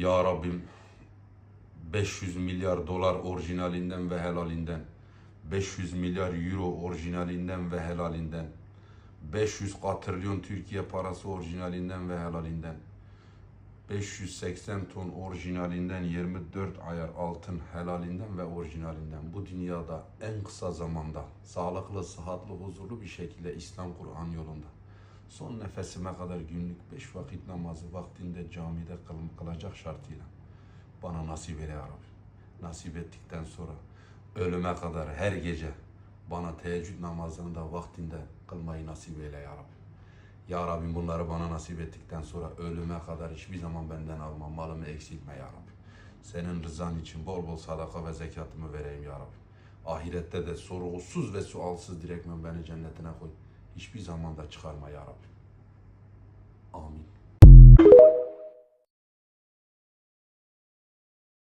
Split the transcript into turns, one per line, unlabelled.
Ya Rabbim 500 milyar dolar orijinalinden ve helalinden, 500 milyar euro orijinalinden ve helalinden, 500 katrilyon Türkiye parası orijinalinden ve helalinden, 580 ton orijinalinden 24 ayar altın helalinden ve orijinalinden. Bu dünyada en kısa zamanda sağlıklı, sıhhatli, huzurlu bir şekilde İslam Kur'an yolunda son nefesime kadar günlük beş vakit namazı vaktinde camide kıl- kılacak şartıyla bana nasip eyle ya Rabbi. Nasip ettikten sonra ölüme kadar her gece bana teheccüd namazını da vaktinde kılmayı nasip eyle ya Rabbi. Ya Rabbi bunları bana nasip ettikten sonra ölüme kadar hiçbir zaman benden alma, malımı eksiltme ya Rabbi. Senin rızan için bol bol sadaka ve zekatımı vereyim ya Rabbi. Ahirette de sorgusuz ve sualsız direktmen beni cennetine koy. Hiçbir zaman da çıkarma ya Rabbi.